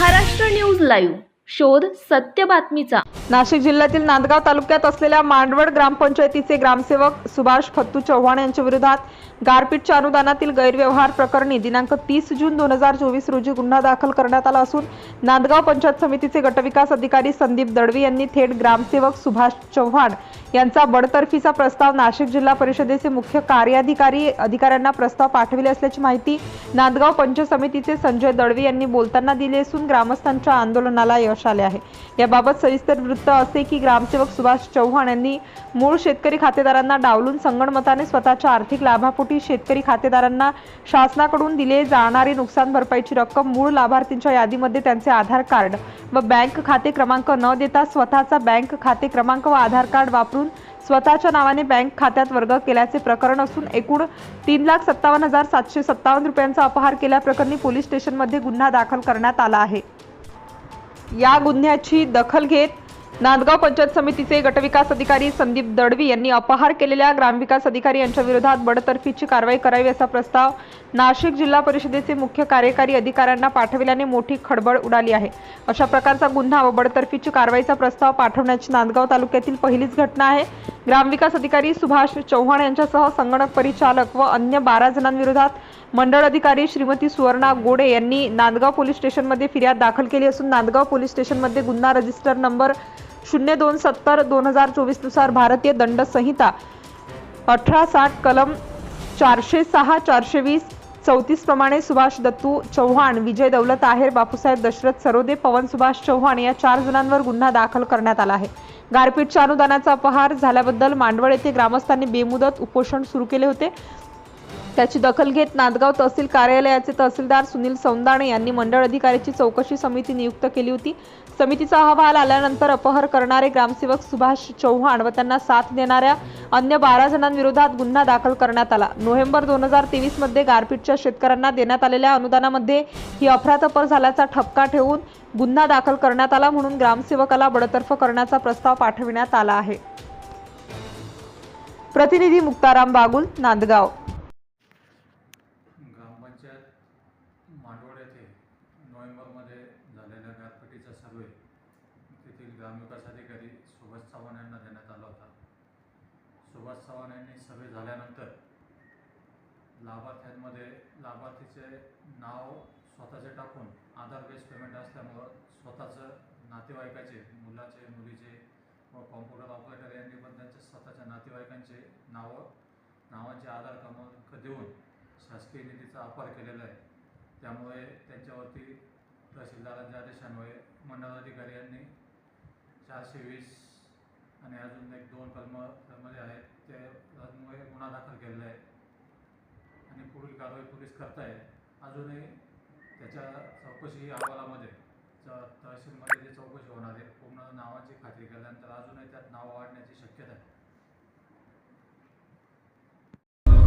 Maharashtra news live. शोध सत्य बातमीचा. नाशिक जिल्ह्यातील नांदगाव तालुक्यात असलेल्या मांडवड ग्रामपंचायतीचे ग्रामसेवक सुभाष फत्तू चव्हाण यांच्या विरोधात गारपीटच्या अनुदानातील गैरव्यवहार प्रकरणी दिनांक तीस जून दोन हजार चोवीस रोजी गुन्हा दाखल करण्यात आला असून नांदगाव पंचायत समितीचे गटविकास अधिकारी संदीप दडवी यांनी थेट ग्रामसेवक सुभाष चव्हाण यांचा बडतर्फीचा प्रस्ताव नाशिक जिल्हा परिषदेचे मुख्य कार्याधिकारी अधिकाऱ्यांना प्रस्ताव पाठविले असल्याची माहिती नांदगाव पंच समितीचे संजय दळवी यांनी बोलताना दिली असून ग्रामस्थांच्या आंदोलनाला यश आले आहे. याबाबत सविस्तर वृत्त असे की ग्रामसेवक सुभाष चव्हाण यांनी मूळ शेतकरी खातेदारांना डावलून संगणमताने स्वतःच्या आर्थिक लाभापोटी शेतकरी खातेदारांना शासनाकडून दिले जाणारी नुकसान भरपाईची रक्कम मूळ लाभार्थींच्या यादीमध्ये त्यांचे आधार कार्ड व बँक खाते क्रमांक न देता स्वतःचा बँक खाते क्रमांक व आधार कार्ड वापरून स्वतःच्या नावाने बँक खात्यात वर्ग केल्याचे प्रकरण असून एकूण तीन लाख सत्तावन्न हजार सातशे सत्तावन्न रुपयांचा अपहार केल्याप्रकरणी पोलीस स्टेशनमध्ये गुन्हा दाखल करण्यात आला आहे. या गुन्ह्याची दखल घेत नांदगाव पंचायत समितीचे गटविकास अधिकारी संदीप दडवी यांनी अपहार केलेल्या ग्रामविकास अधिकारी यांच्या विरोधात बडतर्फीची कारवाई करावी असा प्रस्ताव नाशिक जिल्हा परिषदेचे मुख्य कार्यकारी अधिकाऱ्यांना पाठविल्याने मोठी खळबळ उडाली आहे. अशा प्रकारचा गुन्हा व बडतर्फीची कारवाईचा प्रस्ताव पाठवण्याची नांदगाव तालुक्यातील पहिलीच घटना आहे. ग्रामविकास अधिकारी सुभाष चव्हाण यांच्यासह संगणक परिचालक व अन्य बारा जणांविरोधात मंडळ अधिकारी श्रीमती सुवर्णा गोडे यांनी नांदगाव पोलीस स्टेशनमध्ये फिर्याद दाखल केली असून नांदगाव पोलीस स्टेशनमध्ये गुन्हा रजिस्टर नंबर शून्य दोन सत्तर दोन हजार चोवीसनुसार भारतीय दंड संहिता अठरा साठ कलम चारशे सहा चारशे वीस चौतीस प्रमाणे सुभाष दत्तू चव्हाण विजय दौलत आहेर बापूसाहेब दशरथ सरोदे पवन सुभाष चव्हाण या चार जणांवर गुन्हा दाखल करण्यात आला आहे. गारपीटच्या अनुदानाचा अपहार झाल्याबद्दल मांडवळ येथे ग्रामस्थांनी बेमुदत उपोषण सुरू केले होते. त्याची दखल घेत नांदगाव तहसील कार्यालयाचे तहसीलदार सुनील सौंदाणे यांनी मंडळ अधिकाऱ्याची चौकशी समिती नियुक्त केली होती. समितीचा अहवाल आल्यानंतर अपहर करणारे ग्रामसेवक सुभाष चव्हाण व त्यांना साथ देणाऱ्या अन्य बारा जणांविरोधात गुन्हा दाखल करण्यात आला. नोव्हेंबर दोन हजार तेवीसमध्ये गारपीटच्या शेतकऱ्यांना देण्यात आलेल्या अनुदानामध्ये ही अफरातफर झाल्याचा ठपका ठेवून गुन्हा दाखल करण्यात आला म्हणून ग्रामसेवकाला बडतर्फ करण्याचा प्रस्ताव पाठविण्यात आला आहे. प्रतिनिधी मुक्ताराम बागुल नांदगाव. मांडवड येथे नोव्हेंबरमध्ये झालेल्या गारपिटीचा सर्वे. तेथील ग्रामविकास अधिकारी सुभाष चव्हाण यांना देण्यात आला होता. सुभाष चव्हाण यांनी सर्वे झाल्यानंतर लाभार्थ्यांमध्ये लाभार्थीचे नाव स्वतःचे टाकून आधार बेस पेमेंट असल्यामुळं स्वतःचं नातेवाईकाचे मुलाचे मुलीचे व कॉम्प्युटर ऑपरेटर यांनी पण त्यांच्या स्वतःच्या नातेवाईकांचे नावं नावांचे आधार क्रमांक देऊन शासकीय निधीचा वापर केलेला आहे. त्यामुळे त्यांच्यावरती तहसीलदारांच्या आदेशान्वये मंडळाधिकारी यांनी चारशे वीस आणि अजून एक दोन कलम त्यामध्ये आहेत त्यामुळे गुन्हा दाखल केलेला आहे. आणि पुढील कारवाई पोलीस करताय अजूनही त्याच्या चौकशी अहवालामध्ये च- तहसीलमध्ये जे चौकशी होणार आहे पूर्ण नावाची खात्री केल्यानंतर अजूनही त्यात नावं वाढण्याची शक्यता आहे.